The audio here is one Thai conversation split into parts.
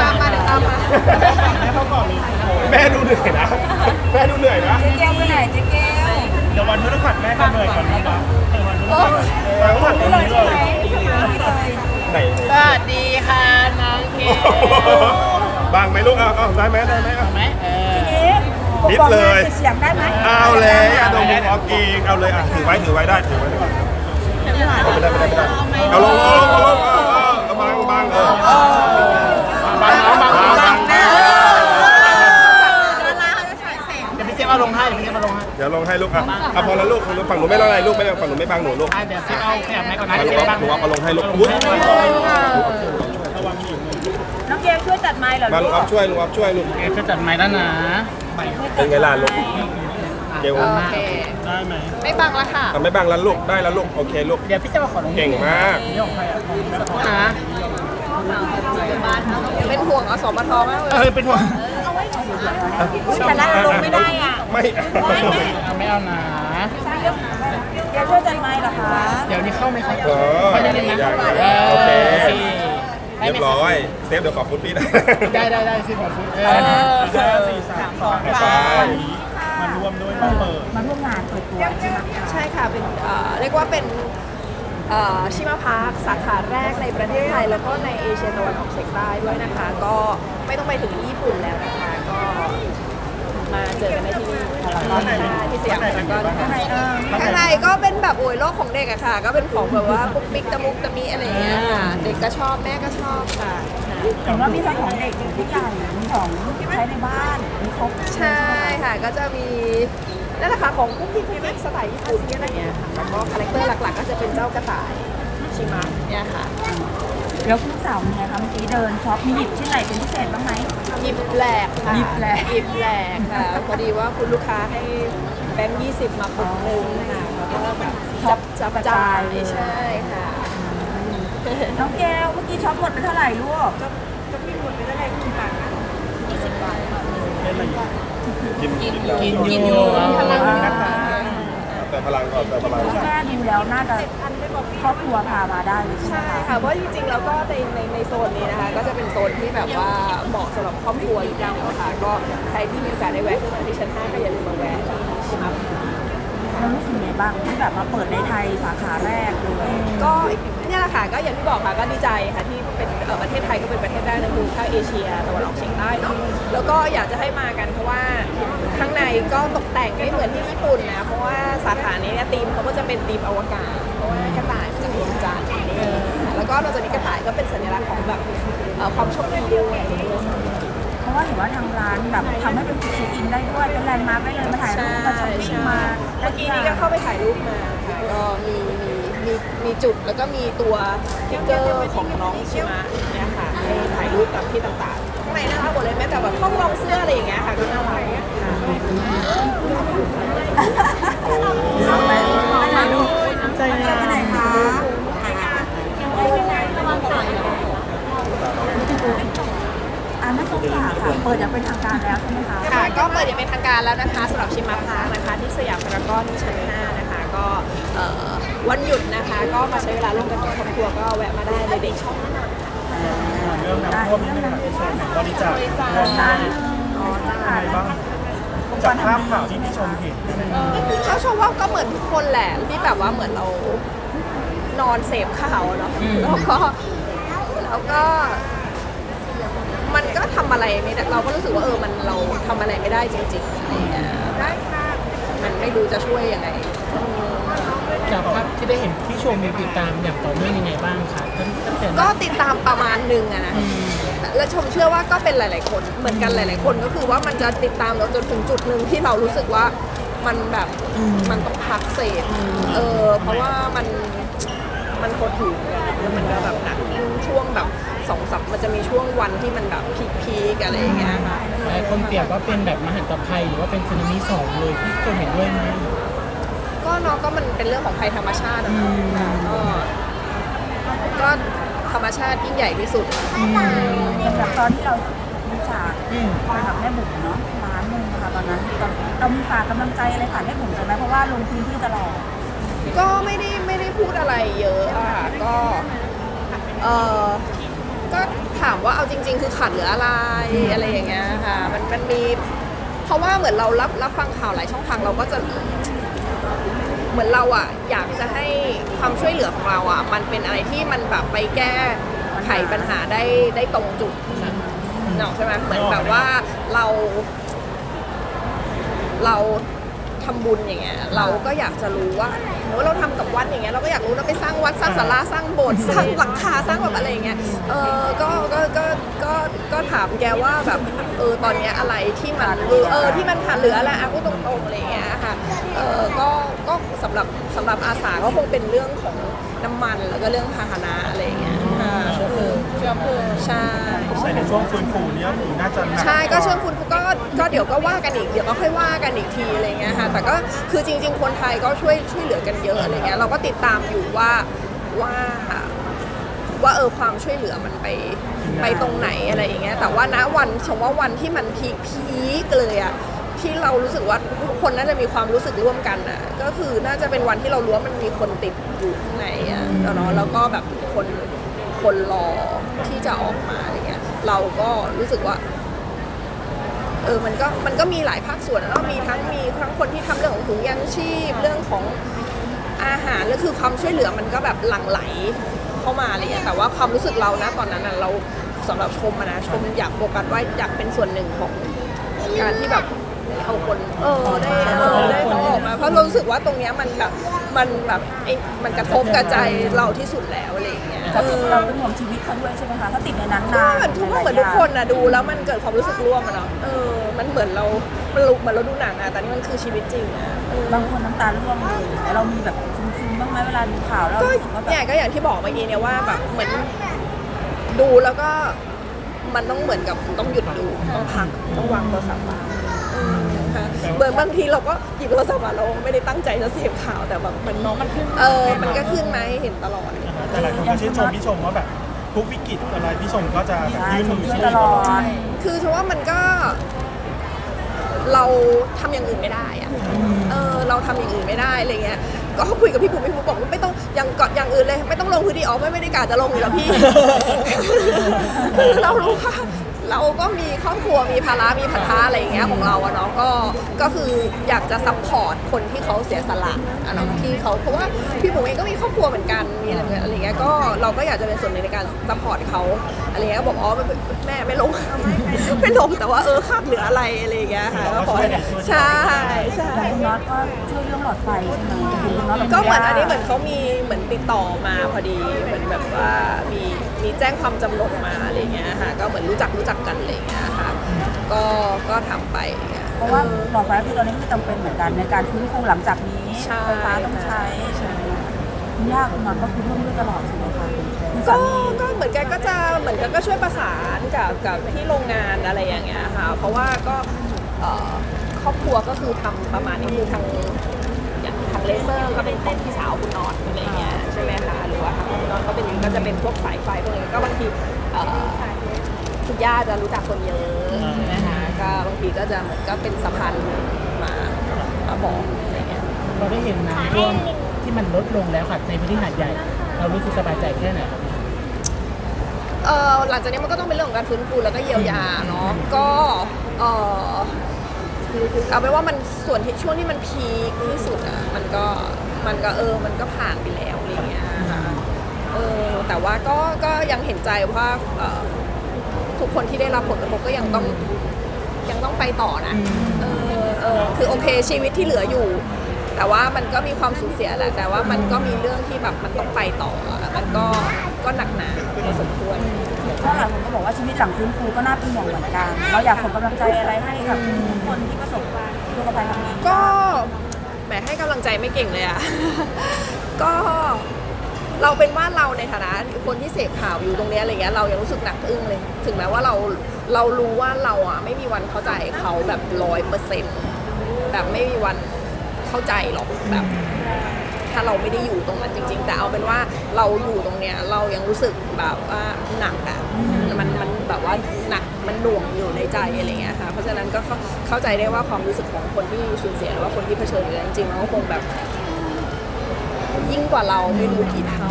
ตามมาเดี๋ยวตามมาแม่ดูเหนื่อยนะ แม่ดูเหนื่อยนะ เจ๊แก้วไปไหนเจ๊แก้วเดี๋ยววันพฤหัสแม่จะเหนื่อยกว่านี้นะเออวันพฤหัสวันพฤหัสตรงนี้เลยไหนสวัสดีค่ะน้องเกบางไหมลูกเอาเอาได้ไหมได้ไหมเอาไหมเออทีนี้ผมนิดบอกเลงายนเสียงได้ไหมเอาเลยอะดมออกกีกเอาเลยอะถือไว้ถือไว้ได้ถือไว้ได้ไม่ได้ไม่ได้ไม่ได้เอาลงเอาลงเอาลง ฝั่งหนูไม่ต้องอะไรลูกไม่ฝั่งหนูไม่บางหนูลูกอะเดี๋ยวเจมเอาขยับให้ก่อนนะหนูเดี๋ยวว่าบ้างหนูว่าเอาลงให้ลูกอุ้ยน้องเกลช่วยตัดไม้เหรอมาลูลูกกอัพช่วยลูกอัพช่วยลูกเอ๊ะจะจัดไม้แล้วนะเป็นไงล่ะลูกเกลโอเค ได้ไหมไม่บังละค่ะ ทำไม่บางแล้วลูกได้แล้วลูกโอเคลูกเดี๋ยวพี่จะมาขอลงเก่งมากนะเป็นห่วงอสมทมากเลยเออเป็นห่วงแต่ละลงไม่ได้อะไม่ ไม่เอานะแก ช่วยตัดไม้เหรอคะเดี๋ยวนี้เข้าไหมครับเออไม่ได้เล่นนะเออโอเค ได้เรียไหมบร้อย เซฟเดี๋ยวขอฟุตพี่นะ ได้ได้ได้คือขอฟุตเอเอออสี่สามสองไปมารวมด้วยมาเปิด มาร่วมงานเปิดตัวใช่ไหมคะใช่ค่ะเป็นเอ่อเรียกว่าเป็นเอ่อชิมาพาร์คสาขาแรกในประเทศไทย แล้วก็ในเอเชียตะวันออกเฉียงใต้ด้วยนะคะ ก็ไม่ต้องไปถึงญี่ปุ่นแล้วนะคะ ก็ มาเจอกันได้ที่นี่ค่ะที่สยามพารากอนค่ะข้างในก็เป็นแบบโอ้ยโลกของเด็กอะค่ะ ก็เป็นของแบบว่าปุ๊กปิ๊กตะมุกตะมิอะไรอย่างเงี้ยค่ะเด็กก็ชอบแม่ก็ชอบค่ะ เห็นว่ามีทั้งของเด็กถึงผู้ใหญ่มีของใช้ในบ้านมีครบใช่ค่ะก็จะมีนั่นแหละค่ะของกุ๊กกิ๊กกุ๊กกิ๊กสไตล์ญี่ปุ่นอะไรเงี้ยค่ะแล้วก็คาแรคเตอร์หลักๆ ก็จะเป็นเจ้ากระต่าย ชิมะเนี่ยค่ะ แล้วคุณสาวเป็นไงคะเมื่อกี้เดินช็อปมีหยิบชิ้นไหนเป็นพิเศษบ้างไหม หยิบแหลกค่ะหยิบแหลกหยิบแหลกค่ะ พอดีว่าคุณลูกค้าให้แบงค์ยี่สิบมาปึกหนึ่งค่ะแล้วก็แบบจับจับจ่ายใช่ค่ะน้องแก้วเมื่อกี้ช็อปหมดไปเท่าไหร่ลูกก็มีหมดไปเท่าไหร่คุณป้ายี่สิบบาทกินกินกินอยู่พลัง แต่พลังก่อนแต่พลังถ้าแม่ดิวแล้วน่าจะครอบครัวพามาได้เลยใช่ไหมใช่คะค่ะเพราะจริงๆแล้วก็ในในในโซนนี้นะคะ ก็จะเป็นโซนที่แบบว่าเหมาะสำหรับครอบครัวอยู่แล้วค่ะ ก็ใครที่มีโอกาสได้แวะขึ้นมาที่ชั้น5ก็อย่าลืมมาแวะที่ชิมับ แล้วรู้สึกไงบ้างที่แบบมาเปิดในไทยสาขาแรกเลยก็เนี่ยแหละค่ะก็อย่างที่บอกค่ะก็ดีใจค่ะที่เป็นเอ่อประเทศไทยก็เป็นประเทศแรกในภูมิภาคเอเชียตะวันออกเฉียงใต้เนาะแล้วก็อยากจะให้มากันเพราะว่าข้างในก็ตกแต่งไม่เหมือนที่ญี่ปุ่นนะเพราะว่าสาขานี้เนี่ยธีมเขาก็จะเป็นธีมอวกาศ เพราะว่ากระต่ายมาจากดวงจันทร์แล้วก็นอกจากนี้กระต่ายก็เป็นสัญลักษณ์ของแบบเอ่อความโชคดีด้วยเพราะว่าเห็นว่าทางร้านแบบทำให้เป็นจุดเช็คอินได้ด้วย เป็นแลนด์มาร์คได้เลยมาถ่ายรูใช่ปมาช้อปปิ้งใช่มาเมื่อกี้นี้ก็เข้าไปถ่ายรูปมาค่ะก็มีมีมีมีจุดแล้วก็มีตัวสติ๊กเกอร์ของน้องชิมะเนี่ยค่ะให้ถ่ายรูปตามที่ต่างๆข้างในน่ารักหมดเลยแม้แต่แบบห้องรองเสื้ออะไรอย่างเงี้ยค่ะก็น่ารักค่ะายรูปใจงานไปไหนคะ อ่าแม่ส้มฝาค่ะ เปิดอย่างเป็นทางการแล้วใช่ไหมคะค่ะก็เปิดอย่างเป็นทางการแล้วนะคะสำหรับชิมะพาร์คนะคะ ที่สยามพารากอนชั้น5นะคะ ก็เอ่อวันหยุดนะคะ ก็มาใช้เวลาร่วมกันกับครอบครัวก็แวะมาได้เลยเด็กชอบมากเรื่องน้ำท่วมนี่เป็นแบบเชิญไหนบริจาคบริจาคเงินอะไรบ้างจากภาพข่าวที่พี่ชมเห็นเขาชมว่าก็เหมือนทุกคนแหละที่แบบว่าเหมือนเรานอนเสพข่าวเนาะแล้วก็แล้วก็ มันก็ทำอะไรไม่ได้เราก็รู้สึกว่าเออมันเราทำอะไรไม่ได้จริงๆอะไรอย่างเงี้ยมันไม่รู้จะช่วยยังไง จากภาพที่ได้เห็นพี่ชมติดตามอย่างต่อเนื่องยังไงบ้างคะตั้งตั้งแต่ก็ติดตามประมาณหนึ่งอะนะ และชมเชื่อว่าก็เป็นหลาย ๆ คนเหมือนกันหลาย ๆ คนก็คือว่ามันจะติดตามเราจนถึงจุดหนึ่งที่เรารู้สึกว่ามันแบบมันต้องพักเสพเออเพราะว่ามันมันหดหู่แล้วมันก็แบบหนักยิ่งช่วงแบบ สองสัปมันจะมีช่วงวันที่มันแบบพีคๆอะไรอย่างเงี้ยค่ะ หลายคนเปรียบว่าเป็นแบบมหันตภัยหรือว่าเป็นสึนามิสองเลยพี่ชมเห็นด้วยไหม ก็เนาะก็มันเป็นเรื่องของภัยธรรมชาติอะเนาะอืม ค่ะก็ก็ธรรมชาติยิ่งใหญ่ที่สุดอย่างแบบตอนที่เราบริจาคอืม ไปกับแม่บุ๋มเนาะร้านหนึงค่ะตอนนั้นตอนเรามีฝากกำลังใจอะไรผ่านแม่บุ๋มกันไหมเพราะว่าลงพื้นที่ตลอดก็ไม่ได้ไม่ได้พูดอะไรเยอะอะก็เออ ก็ถามว่าเอาจริง ๆ คือขาดเหลืออะไรอะไรอย่างเงี้ยค่ะ มันมันมี เพราะว่าเหมือนเรารับรับฟังข่าวหลายช่องทางเราก็จะ เหมือนเราอะอยากจะให้ความช่วยเหลือของเราอะมันเป็นอะไรที่มันแบบไปแก้ไขปัญหาได้ได้ตรงจุดเนาะใช่ไหมเหมือนแบบว่าเรา เราทำบุญอย่างเงี้ยเราก็อยากจะรู้ว่า โอ้เราทำกับวัดอย่างเงี้ยเราก็อยากรู้เราไปสร้างวัดสร้างศาลาสร้างโบสถ์สร้างหลังคาสร้างแบบอะไรอย่างเงี้ยเออก็ก็ก็ก็ก็ถามแกว่าแบบเออตอนเนี้ยอะไรที่มันเออเออที่มันขาดเหลืออะไรอะพูดตรงๆอะไรอย่างเงี้ยค่ะเออก็ก็สำหรับสำหรับอาสาก็คงเป็นเรื่องของน้ำมันแล้วก็เรื่องพาหนะอะไรอย่างเงี้ยค่ะเชื้อเพลิงเชื้อเพลิงใช่ แต่ในช่วงฟื้นฟูเนี้ยหนูน่าจะหนักใช่ก็เชิญคุณก็ก็เดี๋ยวก็ว่ากันอีกเดี๋ยวก็ค่อยว่ากันอีกทีอะไรเงี้ยค่ะแต่ก็คือจริง ๆ คนไทยก็ช่วยช่วยเหลือกันเยอะอะไรเงี้ยเราก็ติดตามอยู่ว่าว่าว่าเออความช่วยเหลือมันไปไปตรงไหนอะไรอย่างเงี้ยแต่ว่าณวันชมว่าวันที่มันพีคพีคเลยอะที่เรารู้สึกว่าทุกคนน่าจะมีความรู้สึกร่วมกันอะก็คือน่าจะเป็นวันที่เรารู้ว่ามันมีคนติดอยู่ข้างในอะเนาะแล้วก็แบบคน คนรอที่จะออกมาอะไรเงี้ยเราก็รู้สึกว่าเออมันก็มันก็มีหลายภาคส่วนแล้วมีทั้งมีทั้งคนที่ทำเรื่องของถุงยางชีพเรื่องของอาหารแล้วคือความช่วยเหลือมันก็แบบหลั่งไหลเข้ามาอะไรเงี้ยแต่ว่าความรู้สึกเรานะตอนนั้นน่ะเราสำหรับชมอะนะชมอยากโฟกัสว่าอยากเป็นส่วนหนึ่งของการที่แบบเอาคนเออได้เออได้เขาออกมาเพราะเรารู้สึกว่าตรงเนี้ยมันแบบ มันแบบไอ้มันกระทบกระใจเราที่สุดแล้วอะไรอย่างเงี้ยเราเออเราเป็นห่วงชีวิตเขาด้วยใช่ไหมคะถ้าติดในนั้นก็นานเหมือนทุกคนเหมือนทุกคนนะดูแล้วมันเกิดความรู้สึกร่วมอะเนาะเออมันเหมือนเรามันลุกเหมือนเราดูหนังอะแต่นี่มันคือชีวิตจริงอะเออบางคนน้ำตาร่วงเลยแล้วเรามีแบบซึมๆบ้างไหมเวลาดูข่าวแล้วก็รู้สึกว่าแบเนี่ยบก็อย่างที่บอกเมื่อกี้เนี่ยว่าแบบเหมือนดูแล้วก็มันต้องเหมือนกับต้องหยุดดูต้องพักต้องวางโทรศัพท์บ้างอืม ค่ะเบิร์บางทีเราก็หยิบโทรศัพท์มาเราไม่ได้ตั้งใจจะเสพข่าวแต่แบบมันน้องมันขึ้นเออ มันก็ขึ้นมาให้เห็นตลอด แต่หลายคนก็ชื่นชมพี่ชมว่าแบบทุกวิกฤตอะไรพี่ชมก็จะใช่ยื่นชมืมอชื่ช่อวยตลอดคือฉันว่ามันก็ เราทำอย่างอื่นไม่ได้อะเออเราทำอย่างอื่นไม่ได้อะไรเงี้ย ก็คุยกับพี่ปุ๊พี่ปุ๊บอกว่าไม่ต้องอย่างก่อนอย่างอื่นเลย ไม่ต้องลงพื้นที่ออกไม่ไม่ได้กาจะลงอยู่แล้วพี่ คือเรารู้ว่า เราก็มีครอบครัวมีภาระมีพันธะอะไรอย่างเงี้ยของเราอะเนาะก็ก็คืออยากจะซัพพอร์ตคนที่เขาเสียสละอะเนาะที่เขาเพราะว่าพี่ผมเองก็มีครอบครัวเหมือนกันมีอะไรเหมือนกันอะไรเงี้ยก็เราก็อยากจะเป็นส่วนหนึ่งในการซัพพอร์ตเขาอะไรเงี้ยก็บอกอ๋อไม่แม่ไม่ลงไม่ลงแต่ว่าเออขาดเหลืออะไรอะไรอย่างเงี้ยค่ะก็ขอให้ใช่ใช่แต่คุณน็อตก็ช่วยเรื่องหลอดไฟใช่ไหมคุณน็อตก็เหมือนอันนี้เหมือนเขามีเหมือนติดต่อมาพอดีเหมือนแบบว่ามี มีแจ้งความจำนงมาอะไรเงี้ยค่ะ ก็เหมือนรู้จักรู้จักกันอะไรเงี้ยค่ะ ก็ก็ทำไปอะไรเงี้ย เพราะว่าหลอดไฟคือตอนนี้คือจำเป็นเหมือนกันในการฟื้นฟูหลังจากนี้ใช่ ไฟฟ้าต้องใช้ใช่ไหมคุณย่าคุณน็อตก็คือร่วมด้วยตลอดใช่ไหมคะคุณก็สามีก็เหมือนกันก็จะเหมือนกันก็ช่วยประสานกับกับที่โรงงานอะไรอย่างเงี้ยค่ะ เพราะว่าก็เอ่อครอบครัวก็คือทำประมาณนี้คือทางอย่างทางเลเซอร์ก็เป็นของพี่สาวคุณนอนอะไรเงี้ยใช่ไหมคะหรือว่าทางคุณ นอนก็เป็นก็จะเป็นพวกสายไฟพวกนี้ก็บางทีเอ่อคุณย่าจะรู้จักคนเยอะนะคะก็บางทีก็จะเหมือนก็เป็นสะพานมามาบอกอะไรเงี้ยเราได้เห็นน้ำท่วมที่มันลดลงแล้วค่ะในพื้นที่หาดใหญ่ เรารู้สึกสบายใจแค่ไหนครับเออหลังจากนี้มันก็ต้องเป็นเรื่องของการฟื้นฟูแล้วก็เยียวยาเนาะก็เออเอาไปนว่ามันส่วนที่ช่วงที่มันพีคที่สุดอะมันก็มันก็เออมันก็ผ่านไปแล้วอะไรเงี้ยค่ะ เออแต่ว่าก็ก็ยังเห็นใจว่าเอ่อทุกคนที่ได้รับผลกระทบก็ยังต้องยังต้องไปต่อนะเออเออคือโอเคชีวิตที่เหลืออยู่ แต่ว่ามันก็มีความสูญเสียแหละแต่ว่ามันก็มีเรื่องที่แบบมันต้องไปต่ออะมันก็ก็หนักหนาพอสมควร ก็หลายคนก็บอกว่าชีวิตหลังฟื้นฟูก็น่าเป็นห่วงเหมือนกัน เราอยากส่งกำลังใจอะไรให้กับทุกคนที่ประสบทุกภัยครั้งนี้ ก็แหมให้กำลังใจไม่เก่งเลยอะ ก็ เราเป็นว่าเราในฐานะคนที่เสพข่าวอยู่ตรงเนี้ยอะไรเงี้ยเรายังรู้สึกหนักอึ้งเลย ถึงแม้ว่าเราเรารู้ว่าเราอะไม่มีวันเข้าใจเขาแบบร้อยเปอร์เซ็นต์แบบไม่มีวันเข้าใจหรอกแบบ ถ้าเราไม่ได้อยู่ตรงนั้นจริง ๆ แต่เอาเป็นว่าเราอยู่ตรงเนี้ยเรายังรู้สึกแบบว่าหนักอะมันมันแบบว่าหนักมันหน่วงอยู่ในใจอะไรเงี้ยค่ะเพราะฉะนั้นก็เข้าเข้าใจได้ว่าความรู้สึกของคนที่สูญเสียหรือว่าคนที่เผชิญอยู่จริงๆมันก็คงแบบ ยิ่งกว่าเราไม่รู้กี่เท่า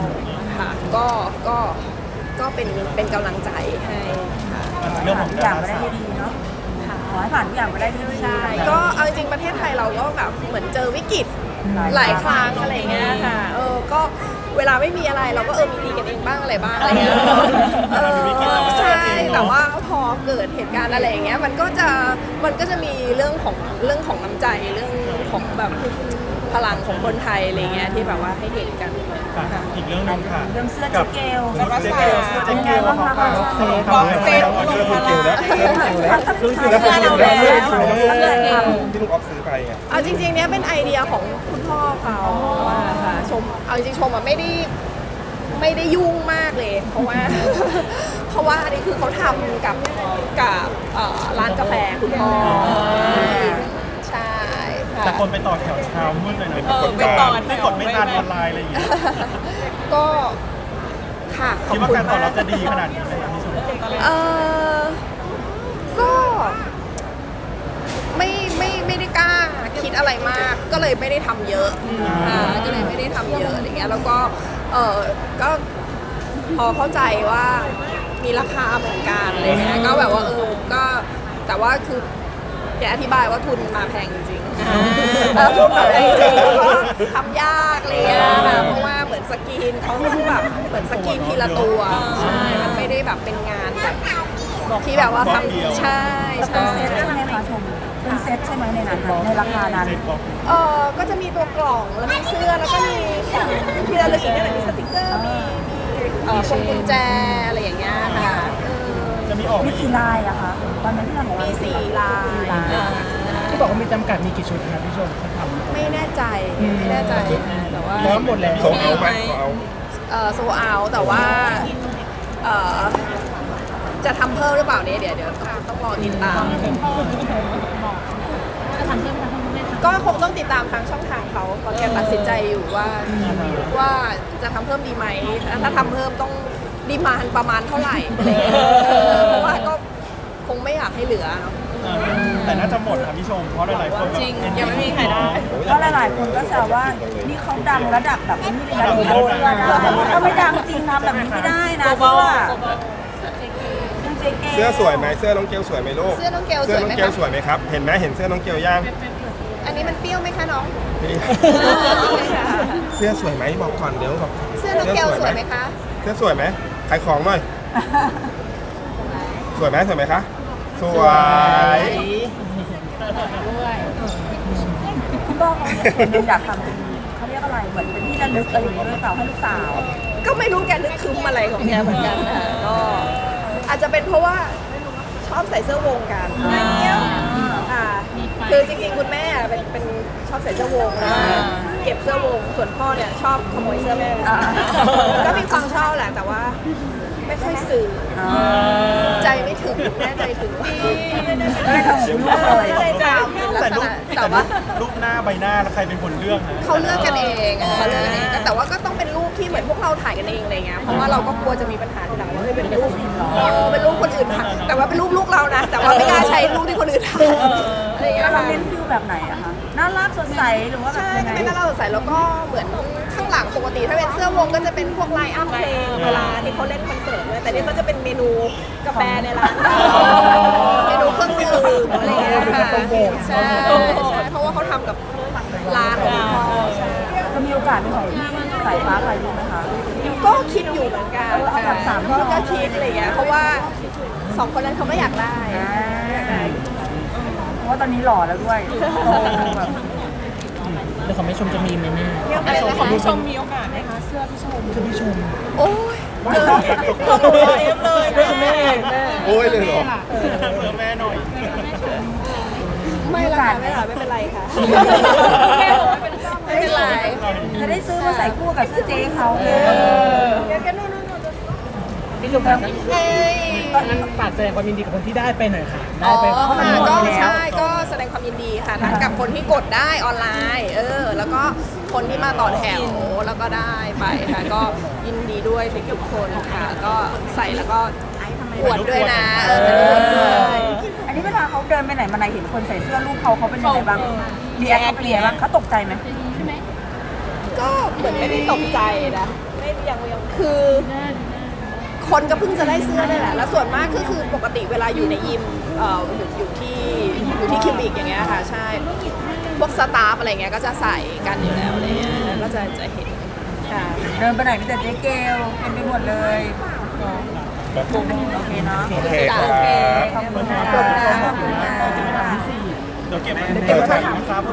ค่ะก็ก็ก็เป็นเป็นกำลังใจให้ค่ะ เรื่องขผ่าอนงทุกอย่างไปได้ด้วยดีเนาะขอให้ผ่านทุกอย่างไปได้ด้วยดี ใช่ ก็เอาจริงๆประเทศไทยเราก็แบบเหมือนเจอวิกฤตหลายครั้งอะไรเงี้ยค่ะ เออ ก็เวลาไม่มีอะไรเราก็เออมีดีกันเองบ้างอะไรบ้างอะไรเงี้ย เออใช่ แต่ว่าพอเกิดเหตุการณ์อะไรอย่างเงี้ย มันก็จะ มันก็จะมีเรื่องของเรื่องของน้ำใจเรื่องของแบบ พลังของคนไทยอะไรเงี้ยที่แบบว่าให้เห็นกันค่ะอีกเรื่องหนึงค่ะเรื่องเสื้อกัเจ๊เกลเสื้อเจ๊เกลเสื้อเจ๊เป็นเกไงลบ้างคะเซ็ตทำให้เสื้อคุณกิวแล้วเสื้อคุณกิวแล้วเสื้อคุณกิวแล้วเสื้อคุณกิวแล้วเสื้อคุณกิวแล้วที่ลูกออฟซื้อไปไงเอาจริงๆ เนี้ยเป็นไอเดียของคุณพ่อเขาว่าค่ะชมเอาจริงๆชมอะไม่ได้ไม่ได้ยุ่งมากเลย เพราะว่า เพราะว่าอันนี้คือเขาทำกับกับเอ่อร้านกาแฟคุณพ่อใช่ค่ะ แต่คนไปต่อแถวเช้ามืดเลยนะเออไปต่อแถว ไม่กดไม่ทันออนไลน์อะไรอย่างเงี้ยก็ค่ะขอบคิดว่าคุณการตอบมารักบจะดีขนาดนี้ไหมครับพี่ชมเออก็ไม่ไม่ไม่ได้กล้าคิดอะไรมาก ก็เลยไม่ได้ทำเยอะอ่าก็เลยไม่ได้ทำเยอะอะไรเงี้ยแล้วก็เออก็พอเข้าใจว่ามีราคาเหมือนกันอะไรเงี้ยก็แบบว่าเออก็แต่ว่าคือแกอธิบายว่าทุนมาแพงจริงๆแล้วทุนมาแพงจริงแล้วก็ทำยากอะไรเลยนะเพราะว่าเหมือนสกรีนเขาต้องแบบเหมือนสกรีนทีละตัวใช่มันไม่ได้แบบเป็นงานแบบที่แบบว่าทำใช่แต่เป็ใช่นเซ็ตใช่ไหมคะชมเป็นเซ็ตใช่ไหมในนั้นน่ะในราคานั้นเสร็จบอกเออก็จะมีตัวกล่องแล้วมีเสื้อแล้วก็มีของที่ระลึกอีกเนี่ยแหละมีสติกเกอร์มีมีเอ่อพวงกุญแจอะไรอย่างเงี้ยค่ะเออ จะมีออกมีมาอีกี่กลายอะคะตอนนั้นที่เราบอกว่ามีสี่ลายสี่ลายที่บอกว่ามีจำกัดมีกี่ชุดครับพี่ชมที่ทำ ไม่แน่ใจไม่แน่ใจแต่ว่าพร้อมหมดแล้ว ส่งเอาไหมเอา เออโซเอาแต่ว่าเออจะทำเพิ่มหรือเปล่าเนี่ยเดี๋ยวเดี๋ยวต้องต้องรอติดตามก็คงต้องติดตามทางช่องทางเขาเพราะแกตัดสินใจอยู่ว่าว่าจะทำเพิ่มดีไหมถ้าทำเพิ่มต้อง ดีมานประมาณเท่าไหร่อะไรอย่างเงี้ยเออเพราะว่าก็คงไม่อยากให้เหลือเนาะเออแต่น่าจะหมดครับพี่ชม เพราะหลายๆคนแบบจริงยังไม่มีใครได้เพราะหลายๆคนก็แซวว่า นี่เขาดังระดับแบบนี้เลยนะถึงเอาเสื้อได้ถ้าไม่ดังจริงทำแบบนี้ไม่ได้นะเสื้อเจ๊เกลเสื้อสวยไหมเสื้อน้องเกลสวยไหมลูกเสื้อน้องเกลสเสื้อวยน้อไหมงเกคะลสวยไหมครับ เห็นไหมเห็นเสื้อน้องเกลยังอันนี้มันเปรี้ยวไหมคะน้อง นี่เสื้อสวยไหมบอกก่อนเดี๋ยวบอกเสื้อน้องเกลสวยไหมคะ เสื้อสวยไหม ขายของหน่อย สวยไหมสวยไหมคะ สวย คุณพ่อเขาเนี่ยคนหนึงอยากทำเป็นเขาเรียกอะไรเหมือนเป็นที่ระลึกอะไรอย่างเงี้ยด้วยเปล่าให้ลูกสาว ก็ไม่รู้แกนึกคึมอะไรของแกเหมือนกันนะคะก็อาจจะเป็นเพราะว่าชอบใส่เสื้อวงกันอ่าคือจริงๆคุณแม่เป็นเป็นชอบใส่เสื้อวงนะ เก็บเสื้อวง ส่วนพ่อเนี่ยชอบขโมยเสื้อแม่ ก็มีความชอบแหละแต่ว่า ไม่ค่อยสื่อใจไม่ถึงแม่ใจถึงก็เลยทำลูกเลยก็เลยจะเป็นลักแต่ษรูปณะแต่แต่รูว่าปรูปหน้าใบหน้าแล้วใครเป็นคนเลือกนะเขาเลือกกันเองอะเขาเลือกกันเองแต่ว่าก็ต้องเป็นรูปที่เหมือนพวกเราถ่ายกันเองอะไรเงี้ย เพราะว่าเราก็กลัวจะมีปัญหาทีหลังว่าไม่เป็นรูปเออเป็นรูปคนอื่นถ่ายแต่ว่าเป็นรูปลูกเรานะ แต่ว่าไม่กล้าใช้รูปที่คนอื่นถ่ายอะไรเงี้แล้ยวเราค่ะเน้นฟิลแบบไหนอะคะ น่ารักสดใสหรือว่าแบบใช่ยังไง จะเป็นหน้าเราสดใสแล้วก็เหมือนข้างหลังปกติ ถ้าเป็นเสื้อวงก็จะเป็นพวกไลน์อัพเพลงเวลาที่เขาเล่นคอนเสิร์ตด้วยแต่นี่ก็จะเป็นเมนูกาแฟในร้านเมนูเครื่องดื่มอะไรเงี้ยค่ะใช่ใช่เพราะว่าเขาทำกับร้านของพ่อใช่จะมีโอกาสเป็นของพี่สายฟ้าใครดูไหมคะ ก็คิดอยู่เหมือนกันเอาแบบสาม ก็ก็คิดอะไรอย่างเงี้ยเพราะว่าสองคนนั้นเขาก็อยากได้เพ ราะว่าตอนนี้หล่อแล้วด้วยโตแบบเดี๋ยวของไม่ชมจะมีไหมแม่อะไรนะของชมมีโอกาสไหมคะเสื้อพี่ชมคือพี่ชมโอ้ยเจอเต็มเลยด้วยคุณแม่แม่โอ้ยเลยเหรอเผื่อแม่หน่อยไม่ละค่ะไม่ละไม่เป็นไรค่ะไม่เป็นไรจะได้ซื้อมาใส่คู่กับเสื้อเจ๊เขาเดี๋ยวแกนู่นนู่นนู่น พี่ชมครับเอ้ยตอนนั้นฝากแสดงความยินดีกับคนที่ได้ไปหน่อยค่ะอ๋ได้อไปค่ะก็แล้ว ใช่ก็แสดงความยินดีค่ะทั้งกับคนที่กดได้ออนไลน์เออแล้วก็คนที่มาต่อแถวแล้วก็ได้ไปค่ะก็ยินดีด้วยทุกๆคนค่ะ ก็ใส่แล้วก็อวดด้วยนะเอออวดด้วยอันนี้เวลาเขาเดินไปไหนมาไหนเห็นคนใส่เสื้อลูกเขาเขาเป็นยังไงบ้างเรียกเขาเป็นยังไงบ้างเขาตกใจไหมก็เหมือนไม่ได้ตกใจนะไม่ยังยังคือ คนก็เพิ่งจะได้เสื้อเลยแหละ แล้วส่วนมากก็คือปกติเวลาอยู่ในยิมเอ่ออยู่อยู่ที่อยู่ที่คิวบิกอย่างเงี้ยค่ะ ใช่ พวกสตาฟอะไรเงี้ยก็จะใส่กันอยู่แล้วอะไรเงี้ยก็จะจะเห็นค่ะเดินไปไหนมีแต่เจ๊เกลเป็นไปหมดเลยโอเคเนาะโอเคครับ ขอบคุณค่ะขอบคุณค่ะ เดี๋ยวเก็บไว้เดี๋ยวเก็บไว้ถามครับ